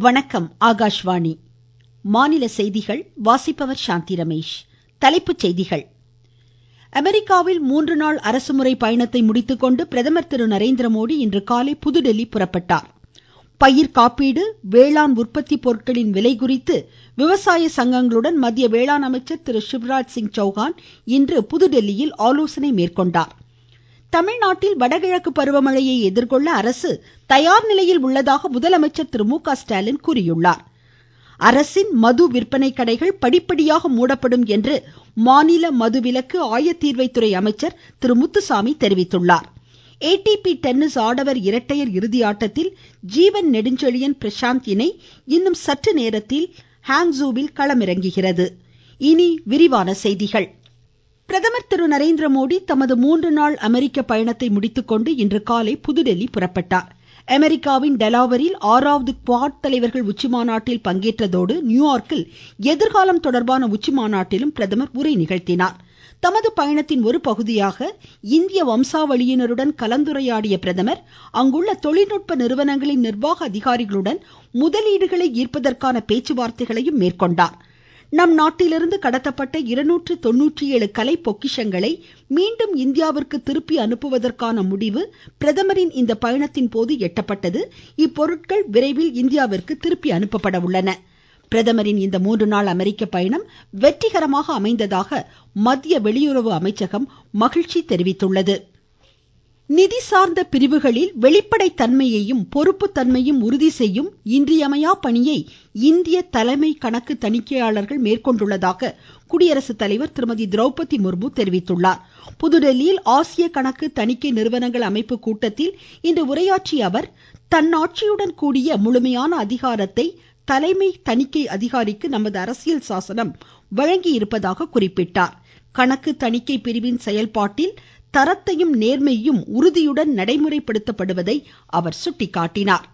வணக்கம் ஆகாஷ்வாணி. மாநில செய்திகள் வாசிப்பவர் சாந்தி ரமேஷ். தலைப்புச் செய்திகள். அமெரிக்காவில் மூன்று நாள் அரசுமுறை பயணத்தை முடித்துக்கொண்டு பிரதமர் திரு நரேந்திரமோடி இன்று காலை புதுதில்லி புறப்பட்டார். பயிர் காப்பீடு வேளாண் உற்பத்தி பொருட்களின் விலை குறித்து விவசாய சங்கங்களுடன் மத்திய வேளாண் அமைச்சர் திரு சிவராஜ் சிங் சௌஹான் இன்று புதுதில்லியில் ஆலோசனை தமிழ்நாட்டில் வடகிழக்கு பருவமழையை எதிர்கொள்ள அரசு தயார் நிலையில் உள்ளதாக முதலமைச்சர் திரு மு க ஸ்டாலின் கூறியுள்ளார். அரசின் மது விற்பனை கடைகள் படிப்படியாக மூடப்படும் என்று மாநில மதுவிலக்கு ஆயத்தீர்வைத்துறை அமைச்சர் திரு முத்துசாமி தெரிவித்துள்ளார். ஏடிபி டென்னிஸ் ஆடவர் இரட்டையர் இறுதி ஆட்டத்தில் ஜீவன் நெடுஞ்செழியன் பிரசாந்த் இணை இன்னும் சற்று நேரத்தில் ஹாங்ஸூவில் களமிறங்குகிறது. இனி விரிவான செய்திகள். பிரதமர் திரு நரேந்திரமோடி தமது மூன்று நாள் அமெரிக்க பயணத்தை முடித்துக்கொண்டு இன்று காலை புதுதில்லி புறப்பட்டார். அமெரிக்காவின் டெலாவரில் ஆறாவது குவாட் தலைவர்கள் உச்சிமாநாட்டில் பங்கேற்றதோடு நியூயார்க்கில் எதிர்காலம் தொடர்பான உச்சிமாநாட்டிலும் பிரதமர் உரை நிகழ்த்தினார். தமது பயணத்தின் ஒரு பகுதியாக இந்திய வம்சாவளியினருடன் கலந்துரையாடிய பிரதமர் அங்குள்ள தொழில்நுட்ப நிறுவனங்களின் நிர்வாக அதிகாரிகளுடன் முதலீடுகளை ஈர்ப்பதற்கான பேச்சுவார்த்தைகளையும் மேற்கொண்டார். நம் நாட்டிலிருந்து கடத்தப்பட்ட இருநூற்று தொன்னூற்றி ஏழு கலை பொக்கிஷங்களை மீண்டும் இந்தியாவிற்கு திருப்பி அனுப்புவதற்கான முடிவு பிரதமரின் இந்த பயணத்தின் போது எட்டப்பட்டது. இப்பொருட்கள் விரைவில் இந்தியாவிற்கு திருப்பி அனுப்பப்பட உள்ளன. பிரதமரின் இந்த மூன்று நாள் அமெரிக்க பயணம் வெற்றிகரமாக அமைந்ததாக மத்திய வெளியுறவு அமைச்சகம் மகிழ்ச்சி தெரிவித்துள்ளது. நிதி சார்ந்த பிரிவுகளில் வெளிப்படைத் தன்மையையும் பொறுப்புத் தன்மையையும் உறுதி செய்யும் இன்றியமையா பணியை இந்திய தலைமை கணக்கு தணிக்கையாளர்கள் மேற்கொண்டுள்ளதாக குடியரசுத் தலைவர் திருமதி திரௌபதி முர்மு தெரிவித்துள்ளார். புதுதில்லியில் ஆசிய கணக்கு தணிக்கை நிறுவனங்கள் அமைப்பு கூட்டத்தில் இன்று உரையாற்றிய அவர் தன்னாட்சியுடன் கூடிய முழுமையான அதிகாரத்தை தலைமை தணிக்கை அதிகாரிக்கு நமது அரசியல் சாசனம் வழங்கியிருப்பதாக குறிப்பிட்டார். கணக்கு தணிக்கை பிரிவின் செயல்பாட்டில் தரத்தையும் நேர்மையையும் உறுதியுடன் நடைமுறைப்படுத்தப்படுவதை அவர் சுட்டிக்காட்டினார்.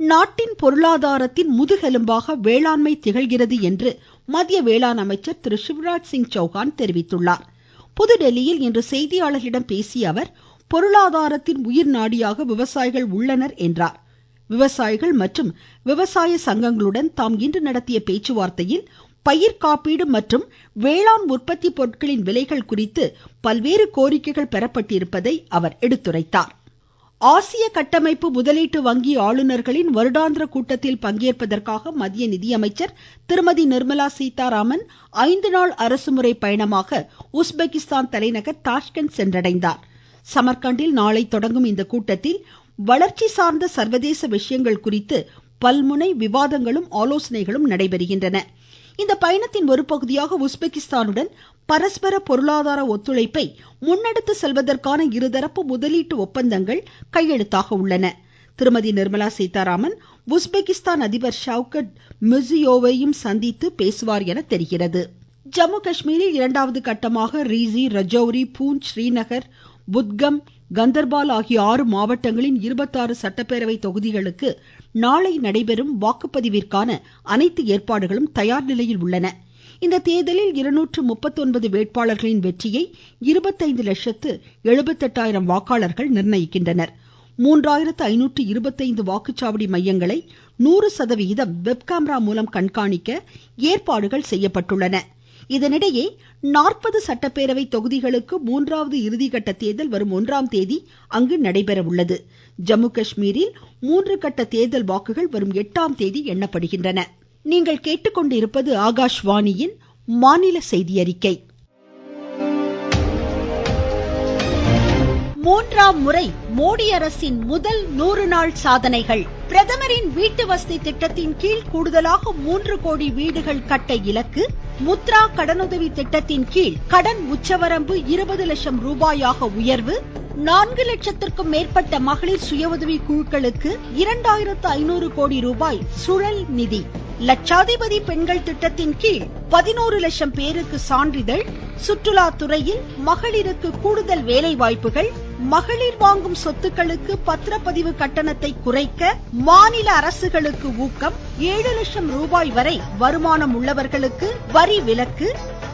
நாட்டின் பொருளாதாரத்தின் முதுகெலும்பாக வேளாண்மை திகழ்கிறது என்று மத்திய வேளாண் அமைச்சர் திரு சிவராஜ் சிங் சௌஹான் தெரிவித்துள்ளார். புதுதில்லியில் இன்று செய்தியாளர்களிடம் பேசிய அவர் பொருளாதாரத்தின் உயிர் நாடியாக விவசாயிகள் உள்ளனர் என்றார். விவசாயிகள் மற்றும் விவசாய சங்கங்களுடன் தாம் இன்று நடத்திய பேச்சுவார்த்தையில் பயிர் காப்பீடு மற்றும் வேளாண் உற்பத்தி பொருட்களின் விலைகள் குறித்து பல்வேறு கோரிக்கைகள் பெறப்பட்டிருப்பதை அவர் எடுத்துரைத்தார். ஆசிய கட்டமைப்பு முதலீட்டு வங்கி ஆளுநர்களின் வருடாந்திர கூட்டத்தில் பங்கேற்பதற்காக மத்திய நிதியமைச்சர் திருமதி நிர்மலா சீதாராமன் ஐந்து நாள் அரசுமுறை பயணமாக உஸ்பெகிஸ்தான் தலைநகர் தாஷ்கண்ட் சென்றடைந்தார். சமர்கண்டில் நாளை தொடங்கும் இந்த கூட்டத்தில் வளர்ச்சி சார்ந்த சர்வதேச விஷயங்கள் குறித்து பல்முனை விவாதங்களும் ஆலோசனைகளும் நடைபெறுகின்றன. இந்த பயணத்தின் ஒரு பகுதியாக உஸ்பெகிஸ்தானுடன் பரஸ்பர பொருளாதார ஒத்துழைப்பை முன்னெடுத்து செல்வதற்கான இருதரப்பு முதலீட்டு ஒப்பந்தங்கள் கையெழுத்தாக உள்ளன. திருமதி நிர்மலா சீதாராமன் உஸ்பெகிஸ்தான் அதிபர் ஷவுகட் மிர்சியோவையும் சந்தித்து பேசுவார் என தெரிகிறது. ஜம்மு காஷ்மீரில் இரண்டாவது கட்டமாக ரீசி ரஜோரி பூஞ்ச் ஸ்ரீநகர் புத்கம் கந்தர்பால் ஆகிய ஆறு மாவட்டங்களின் இருபத்தாறு சட்டப்பேரவை தொகுதிகளுக்கு நாளை நடைபெறும் வாக்குப்பதிவிற்கான அனைத்து ஏற்பாடுகளும் தயார் நிலையில் உள்ளன. இந்த தேர்தலில் இருநூற்று முப்பத்தொன்பது வேட்பாளர்களின் வெற்றியை இருபத்தைந்து லட்சத்து எழுபத்தெட்டாயிரம் வாக்காளர்கள் நிர்ணயிக்கின்றனர். மூன்றாயிரத்து ஐநூற்று இருபத்தைந்து வாக்குச்சாவடி மையங்களை நூறு சதவிகிதம் வெப்கேமரா மூலம் கண்காணிக்க ஏற்பாடுகள் செய்யப்பட்டுள்ளன. இதனிடையே நாற்பது சட்டப்பேரவை தொகுதிகளுக்கு மூன்றாவது இறுதிகட்ட தேர்தல் வரும் ஒன்றாம் தேதி அங்கு நடைபெற உள்ளது ஜம்மு காஷ்மீரில் மூன்று கட்ட தேர்தல் வாக்குகள் வரும் எட்டாம் தேதி எண்ணப்படுகின்றன. நீங்கள் மாநில செய்தி அறிக்கை மூன்றாம் முறை மோடி அரசின் முதல் நூறு நாள் சாதனைகள். பிரதமரின் வீட்டு வசதி திட்டத்தின் கீழ் கூடுதலாக மூன்று கோடி வீடுகள் கட்ட இலக்கு முத்ரா கடனுதவி திட்டத்தின் கீழ் கடன் உச்சவரம்பு இருபது லட்சம் ரூபாயாக உயர்வு நான்கு லட்சத்திற்கும் மேற்பட்ட மகளிர் சுய உதவி குழுக்களுக்கு இரண்டாயிரத்து ஐநூறு கோடி ரூபாய் சுழல் நிதி. லட்சாதிபதி பெண்கள் திட்டத்தின் கீழ் பதினோரு லட்சம் பேருக்கு சான்றிதழ் சுற்றுலா துறையில் மகளிருக்கு கூடுதல் வேலை வாய்ப்புகள் மகளிர் வாங்கும் சொத்துக்களுக்கு பத்திரப்பதிவு கட்டணத்தை குறைக்க மாநில அரசுகளுக்கு ஊக்கம் ஏழு லட்சம் ரூபாய் வரை வருமானம் உள்ளவர்களுக்கு வரி விலக்கு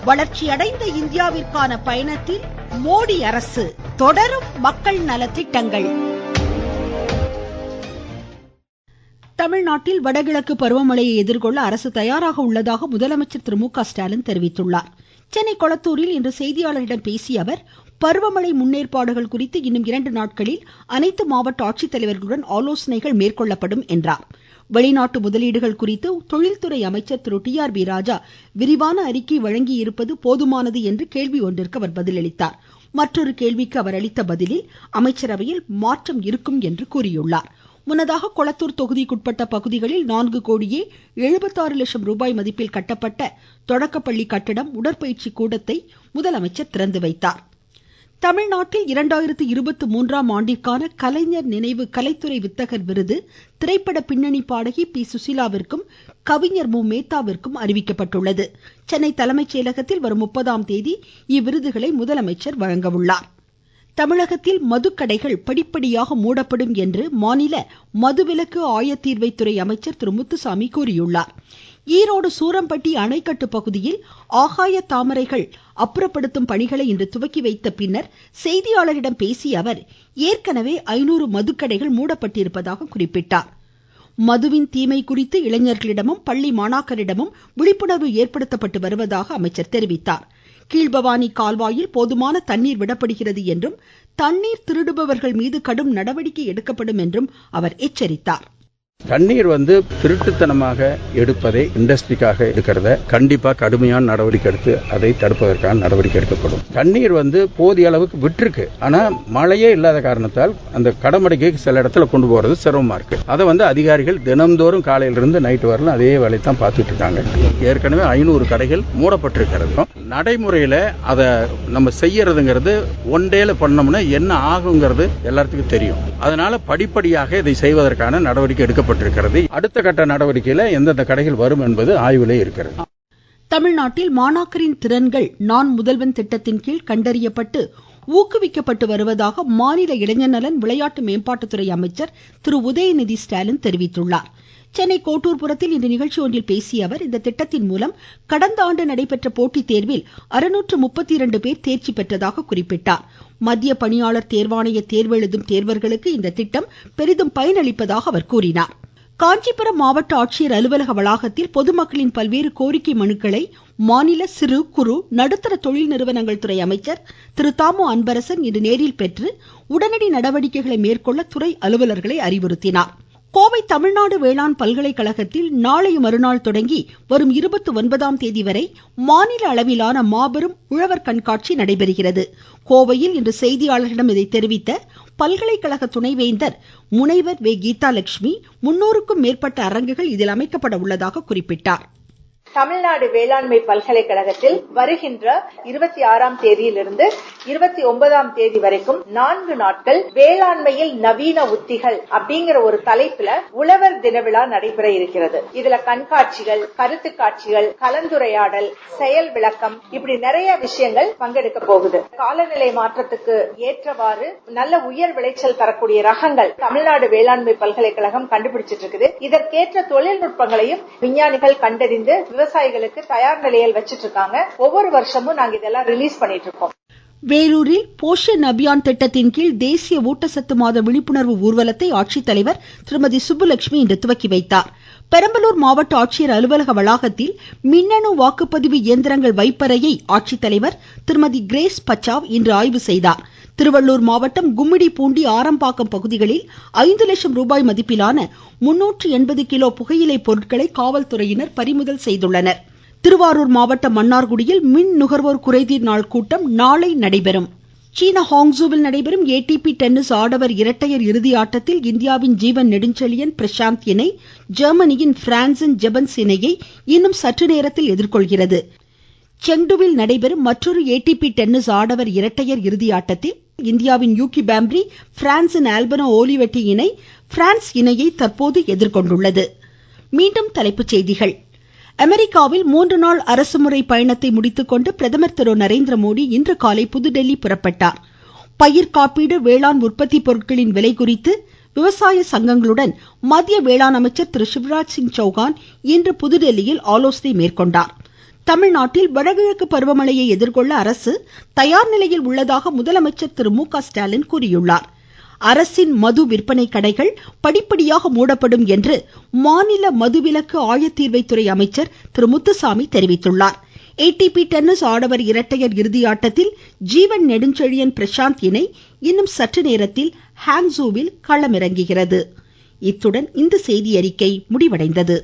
வளர்ச்சியடைந்த இந்தியாவிற்கான பயணத்தில் மோடி அரசு தொடரும் மக்கள் நலத்திட்டங்கள் தமிழ்நாட்டில் வடகிழக்கு பருவமழையை எதிர்கொள்ள அரசு தயாராக உள்ளதாக முதலமைச்சர் திரு மு க ஸ்டாலின் தெரிவித்துள்ளார். சென்னை கொளத்தூரில் இன்று செய்தியாளர்களிடம் பேசிய அவர் பருவமழை முன்னேற்பாடுகள் குறித்து இன்னும் இரண்டு நாட்களில் அனைத்து மாவட்ட ஆட்சித்தலைவர்களுடன் ஆலோசனைகள் மேற்கொள்ளப்படும் என்றார். வெளிநாட்டு முதலீடுகள் குறித்து தொழில்துறை அமைச்சர் திரு டி ஆர் பி ராஜா விரிவான அறிக்கை வழங்கியிருப்பது போதுமானது என்று கேள்வி ஒன்றிற்கு அவர் பதிலளித்தார். மற்றொரு கேள்விக்கு அவர் அளித்த பதிலில் அமைச்சரவையில் மாற்றம் இருக்கும் என்று கூறியுள்ளார். முன்னதாக கொளத்தூர் தொகுதிக்குட்பட்ட பகுதிகளில் நான்கு கோடியே எழுபத்தாறு லட்சம் ரூபாய் மதிப்பில் கட்டப்பட்ட தொடக்கப்பள்ளி கட்டடம் உடற்பயிற்சி கூடத்தை முதலமைச்சர் திறந்து வைத்தார். தமிழ்நாட்டில் இரண்டாயிரத்து இருபத்தி மூன்றாம் ஆண்டிற்கான கலைஞர் நினைவு கலைத்துறை வித்தகர் விருது திரைப்பட பின்னணி பாடகி பி சுசிலாவிற்கும் கவிஞர் மு. மேத்தாவிற்கும் அறிவிக்கப்பட்டுள்ளது. சென்னை தலைமைச் செயலகத்தில் வரும் முப்பதாம் தேதி இவ்விருதுகளை முதலமைச்சர் வழங்க உள்ளா் தமிழகத்தில் மதுக்கடைகள் படிப்படியாக மூடப்படும் என்று மாநில மதுவிலக்கு ஆயத்தீர்வைத்துறை அமைச்சர் திரு முத்துசாமி கூறியுள்ளார். ஈரோடு சூரம்பட்டி அணைக்கட்டு பகுதியில் ஆகாய தாமரைகள் அப்புறப்படுத்தும் பணிகளை இன்று துவக்கி வைத்த பின்னர் செய்தியாளரிடம் பேசிய அவர் ஏற்கனவே ஐநூறு மதுக்கடைகள் மூடப்பட்டிருப்பதாக குறிப்பிட்டார். மதுவின் தீமை குறித்து இளைஞர்களிடமும் பள்ளி மாணாக்கரிடமும் விழிப்புணர்வு ஏற்படுத்தப்பட்டு வருவதாக அமைச்சர் தெரிவித்தார். கீழ்பவானி கால்வாயில் போதுமான தண்ணீர் விடப்படுகிறது என்றும் தண்ணீர் திருடுபவர்கள் மீது கடும் நடவடிக்கை எடுக்கப்படும் என்றும் அவர் எச்சரித்தார். தண்ணீர் வந்து திருட்டுத்தனமாக எடுப்பதை இண்டஸ்ட்ரிக்காக எடுக்கிறத கண்டிப்பா கடுமையான நடவடிக்கை எடுத்து அதை தடுப்பதற்கான நடவடிக்கை எடுக்கப்படும். தண்ணீர் வந்து போதிய அளவுக்கு விட்டுருக்கு. ஆனா மழையே இல்லாத காரணத்தால் அந்த கடமடைக்கு சில இடத்துல கொண்டு போறது சிரமமா இருக்கு. அதை வந்து அதிகாரிகள் தினம்தோறும் காலையிலிருந்து நைட் வரலாம் அதே வேலையை தான் பார்த்துட்டு இருக்காங்க. ஏற்கனவே ஐநூறு கடைகள் மூடப்பட்டிருக்கிறது. நடைமுறையில அதை நம்ம செய்யறதுங்கிறது ஒன் டேல பண்ணோம்னா என்ன ஆகுங்கிறது எல்லாத்துக்கும் தெரியும். அதனால படிப்படியாக இதை செய்வதற்கான நடவடிக்கை செய்யப்பட்டிருக்கிறது அடுத்த கட்ட நடவடிக்கையில எந்தெந்த கடைகள் வரும் என்பது ஆய்விலே இருக்கிறது. தமிழ்நாட்டில் மாணாக்கரின் திறன்கள் நான் முதல்வன் திட்டத்தின் கீழ் கண்டறியப்பட்டு ஊக்குவிக்கப்பட்டு வருவதாக மாநில இளைஞர் நலன் விளையாட்டு மேம்பாட்டுத்துறை அமைச்சர் திரு உதயநிதி ஸ்டாலின் தெரிவித்துள்ளார். சென்னை கோட்டூர்புரத்தில் இன்று நிகழ்ச்சி ஒன்றில் பேசிய அவர் இந்த திட்டத்தின் மூலம் கடந்த ஆண்டு நடைபெற்ற போட்டித் தேர்வில் அறுநூற்று முப்பத்தி இரண்டு பேர் தேர்ச்சி பெற்றதாக குறிப்பிட்டார். மத்திய பணியாளர் தேர்வாணைய தேர்வு எழுதும் தேர்வர்களுக்கு இந்த திட்டம் பெரிதும் பயனளிப்பதாக அவர் கூறினார். காஞ்சிபுரம் மாவட்ட ஆட்சியர் அலுவலக வளாகத்தில் பொதுமக்களின் பல்வேறு கோரிக்கை மனுக்களை மாநில சிறு குறு நடுத்தர தொழில் நிறுவனங்கள் துறை அமைச்சர் திரு தாமோ அன்பரசன் இன்று நேரில் பெற்று உடனடி நடவடிக்கைகளை மேற்கொள்ள துறை அலுவலர்களை அறிவுறுத்தினார். கோவை தமிழ்நாடு வேளாண் பல்கலைக்கழகத்தில் நாளை மறுநாள் தொடங்கி வரும் இருபத்தி ஒன்பதாம் தேதி வரை மாநில அளவிலான மாபெரும் உழவர் கண்காட்சி நடைபெறுகிறது. கோவையில் இன்று செய்தியாளர்களிடம் இதை தெரிவித்த பல்கலைக்கழக துணைவேந்தர் முனைவர் வே. கீதாலட்சுமி முன்னூறுக்கும் மேற்பட்ட அரங்குகள் இதில் அமைக்கப்பட உள்ளதாக குறிப்பிட்டார். தமிழ்நாடு வேளாண்மை பல்கலைக்கழகத்தில் வருகின்ற இருபத்தி ஆறாம் தேதியிலிருந்து இருபத்தி ஒன்பதாம் தேதி வரைக்கும் நான்கு நாட்கள் வேளாண்மையில் நவீன உத்திகள் அப்படிங்கிற ஒரு தலைப்புல உழவர் தின விழா நடைபெற இருக்கிறது. இதுல கண்காட்சிகள் கருத்து காட்சிகள் கலந்துரையாடல் செயல் விளக்கம் இப்படி நிறைய விஷயங்கள் பங்கெடுக்க போகுது. காலநிலை மாற்றத்துக்கு ஏற்றவாறு நல்ல உயர் விளைச்சல் தரக்கூடிய ரகங்கள் தமிழ்நாடு வேளாண்மை பல்கலைக்கழகம் கண்டுபிடிச்சிட்டு இருக்குது. இதற்கேற்ற தொழில்நுட்பங்களையும் விஞ்ஞானிகள் கண்டறிந்து விவசாயிகளுக்கு தயார் நிலையில் வச்சிட்டு இருக்காங்க ஒவ்வொரு வருஷமும் நாங்க இதெல்லாம் ரிலீஸ் பண்ணிட்டு இருக்கோம் வேலூரில் போஷன் அபியான் திட்டத்தின் கீழ் தேசிய ஊட்டச்சத்து மாத விழிப்புணர்வு ஊர்வலத்தை ஆட்சித்தலைவர் திருமதி சுப்புலட்சுமி இன்று துவக்கி வைத்தார். பெரம்பலூர் மாவட்ட ஆட்சியர் அலுவலக வளாகத்தில் மின்னணு வாக்குப்பதிவு இயந்திரங்கள் வைப்பறையை ஆட்சித்தலைவர் திருமதி கிரேஸ் பச்சாவ் இன்று ஆய்வு செய்தாா் திருவள்ளூர் மாவட்டம் கும்மிடிப்பூண்டி ஆரம்பாக்கம் பகுதிகளில் ஐந்து லட்சம் ரூபாய் மதிப்பிலான முன்னூற்று எண்பது கிலோ புகையிலை பொருட்களை காவல்துறையினர் பறிமுதல் செய்துள்ளனர். திருவாரூர் மாவட்டம் மன்னார்குடியில் மின் நுகர்வோர் குறைதீர் நாள் கூட்டம் நாளை நடைபெறும். சீன ஹாங்ஸூவில் நடைபெறும் ஏடிபி டென்னிஸ் ஆடவர் இரட்டையர் இறுதி ஆட்டத்தில் இந்தியாவின் ஜீவன் நெடுஞ்செழியன் பிரசாந்த் இணை ஜெர்மனியின் பிரான்சின் ஜெபன்ஸ் இணையை இன்னும் சற்று நேரத்தில் எதிர்கொள்கிறது. செங்டுவில் நடைபெறும் மற்றொரு ஏடிபி டென்னிஸ் ஆடவர் இரட்டையர் இறுதி ஆட்டத்தில் இந்தியாவின் யூகி பாம்ப்ரி பிரான்சின் ஆல்பனோ ஓலிவெட்டி இணை பிரான்ஸ் இணையை தற்போது எதிர்கொண்டுள்ளது. மீண்டும் தலைப்புச் செய்திகள். அமெரிக்காவில் மூன்று நாள் அரசுமுறை பயணத்தை முடித்துக்கொண்டு பிரதமர் திரு நரேந்திர மோடி இன்று காலை புதுடெல்லி புறப்பட்டார். பயிர் காப்பீடு வேளாண் உற்பத்தி பொருட்களின் விலை குறித்து விவசாய சங்கங்களுடன் மத்திய வேளாண் அமைச்சர் திரு சிவராஜ் சிங் சௌகான் இன்று புதுடெல்லியில் ஆலோசனை மேற்கொண்டார். தமிழ்நாட்டில் வடகிழக்கு பருவமழையை எதிர்கொள்ள அரசு தயார் நிலையில் உள்ளதாக முதலமைச்சர் திரு மு க ஸ்டாலின் கூறியுள்ளார். அரசின் மது விற்பனை கடைகள் படிப்படியாக மூடப்படும் என்று மாநில மதுவிலக்கு ஆயத்தீர்வைத்துறை அமைச்சர் திரு முத்துசாமி தெரிவித்துள்ளார். ஏடிபி டென்னிஸ் ஆடவர் இரட்டையர் இறுதியாட்டத்தில் ஜீவன் நெடுஞ்செழியன் பிரசாந்த் இணை இன்னும் சற்று நேரத்தில் ஹாங்ஸூவில் களமிறங்குகிறது. இத்துடன் இந்த செய்தியறிக்கை முடிவடைந்தது.